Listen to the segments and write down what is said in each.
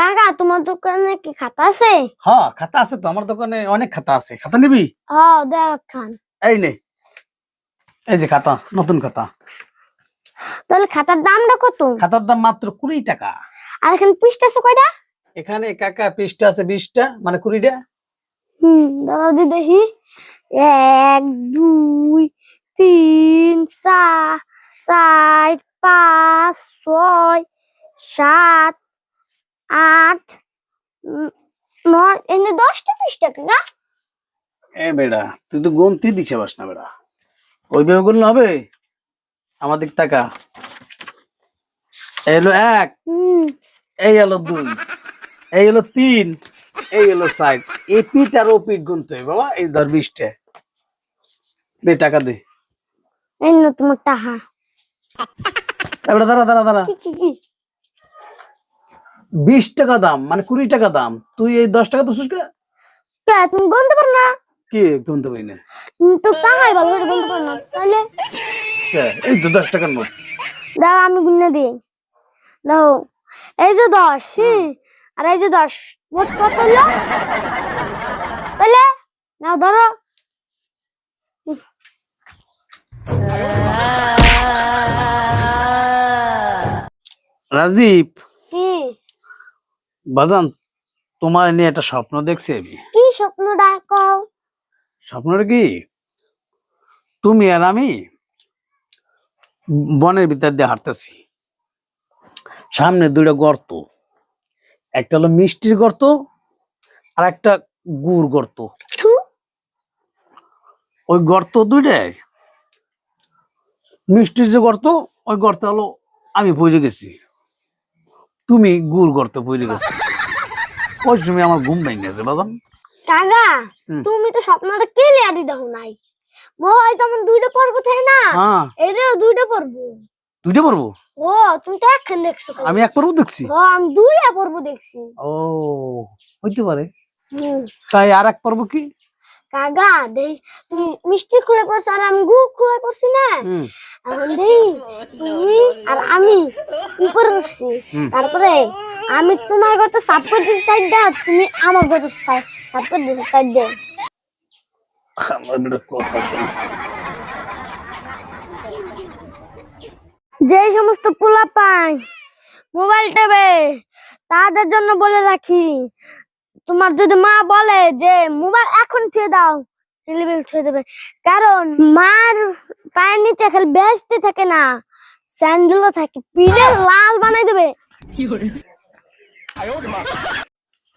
কাকা তোমার দোকানে কি খাতা আছে? হ্যাঁ খাতা আছে তো আমার দোকানে অনেক খাতা আছে। খাতা নিবি? হ দেখ খান এই নে। এই যে খাতা নতুন খাতা। তাহলে খাতার দামটা কত? খাতার দাম মাত্র কুড়ি টাকা। আর এখানে পৃষ্ঠা আছে কয়টা? এখানে কাকা পৃষ্ঠা আছে বিশটা মানে কুড়িটা। হুম দাঁড়াও দি দেখি। এক দুই তিন চার চার পাঁচ ছয় সাত আট নয় এনে দশটা পৃষ্ঠা কাকা এ বেড়া তুই তো গন্তি দিছে পাস না বেড়া। ওইভাবে করলে হবে? আমাদের টাকা এই হলো এক এই হলো দুই এই হলো তিন এই হলো চার। এই পিঠ আর ও পিঠ গুনতে হবে বাবা এই ধর বিশটা। দে টাকা দে। এই না তোমার টাহা। এবার দাঁড়া দাঁড়া দাঁড়া। বিশ টাকা দাম মানে কুড়ি টাকা দাম। তুই এই দশ টাকা তো সুস্কা কে তুমি গনতে পারো না? কি? গুনতে পারি না তো ভালো করে গনতে পারো না? তাহলে এই তো দশ টাকার নোট। দাও আমি গুনে দিই। দাও। এই যে দশ হুম। আর এই যে দশ মোট কত হলো? তাহলে নাও ধরো। রাজদীপ। বাজান তোমার নিয়ে একটা স্বপ্ন দেখছি আমি। কি স্বপ্নটা কও স্বপ্নটা কি? তুমি আর আমি বনের ভিতর দিয়ে হাঁটতেছি। সামনে দুইটা গর্ত একটা হলো মিষ্টির গর্ত আর একটা গুড় গর্ত। ওই গর্ত দুইটাই মিষ্টির যে গর্ত ওই গর্তে হলো আমি পড়ে গেছি। তুমি গুড় গর্ত পড়ে গেছো। ওই সময় আমার ঘুম ভেঙে গেছে বাজান কাকা তুমি তো স্বপ্নটা কে ক্লিয়ারই দেখো নাই? মোবাইল যেমন দুইটা পর্ব থাকে না হ্যাঁ। এটাও দুইটা পর্ব। দুইটা পর্ব? ও তুমি তো একখান দেখছ আমি এক পর্ব দেখছি। ও আমি দুইটা পর্ব দেখছি। ও হইতে পারে। তাই আর এক পর্ব কি? কাকা দেই তুমি মিষ্টি খুলে পড়ছো আর আমি গু খুলে পড়ছি না। এখন দেই তুমি আর আমি উপরে উঠছি। তারপরে আমি তোমার গত সাপ করে দিছি সাইড দা তুমি আমার গত সাপ করে দিছি সাইড দে আমার একটা কথা শোন। যে সমস্ত পোলা পায় মোবাইল টেবে তাদের জন্য বলে রাখি তোমার যদি মা বলে যে মোবাইল এখন ছুঁয়ে দাও টেলিভিশন ছুঁয়ে দেবে। কারণ মার পায়ের নিচে খালি বেসতে থাকে না স্যান্ডেলও থাকে পিঠে লাল বানাই দেবে।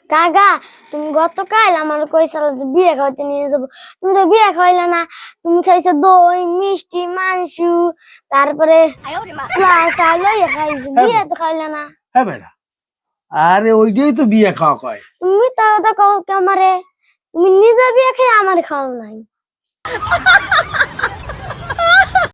কাকা তুমি গতকাল আমার কইসাল যে বিয়ে খাওয়াতে নিয়ে যাব। তুমি তো বিয়ে খাওয়াইলে না তুমি খাইছো দই মিষ্টি মাংস তারপরে খাইছো বিয়ে তো খাইলে না। হ্যাঁ বেটা। আরে ওইটাই তো বিয়ে খাওয়া কয়। তুমি তাও তো কও কে আমারে? তুমি নিজে বিয়ে খেয়ে আমার খাও নাই।